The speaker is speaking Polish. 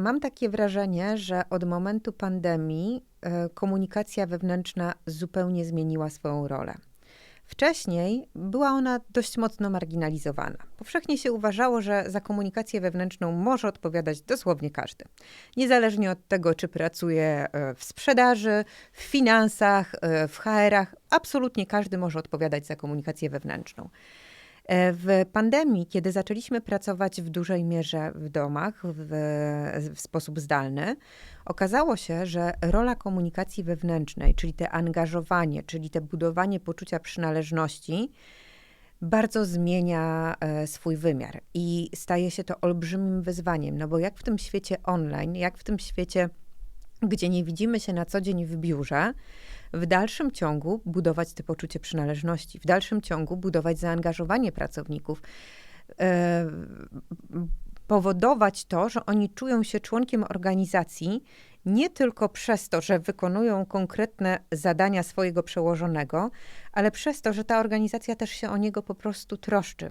mam takie wrażenie, że od momentu pandemii e, komunikacja wewnętrzna zupełnie zmieniła swoją rolę. Wcześniej była ona dość mocno marginalizowana. Powszechnie się uważało, że za komunikację wewnętrzną może odpowiadać dosłownie każdy. Niezależnie od tego, czy pracuje e, w sprzedaży, w finansach, e, w HR-ach, absolutnie każdy może odpowiadać za komunikację wewnętrzną. E, w pandemii, kiedy zaczęliśmy pracować w dużej mierze w domach w, w, sposób zdalny, okazało się, że rola komunikacji wewnętrznej, czyli te angażowanie, czyli te budowanie poczucia przynależności, bardzo zmienia e, swój wymiar i staje się to olbrzymim wyzwaniem, no bo jak w tym świecie online, jak w tym świecie gdzie nie widzimy się na co dzień w biurze, w dalszym ciągu budować te poczucie przynależności, w dalszym ciągu budować zaangażowanie pracowników, e, powodować to, że oni czują się członkiem organizacji nie tylko przez to, że wykonują konkretne zadania swojego przełożonego, ale przez to, że ta organizacja też się o niego po prostu troszczy.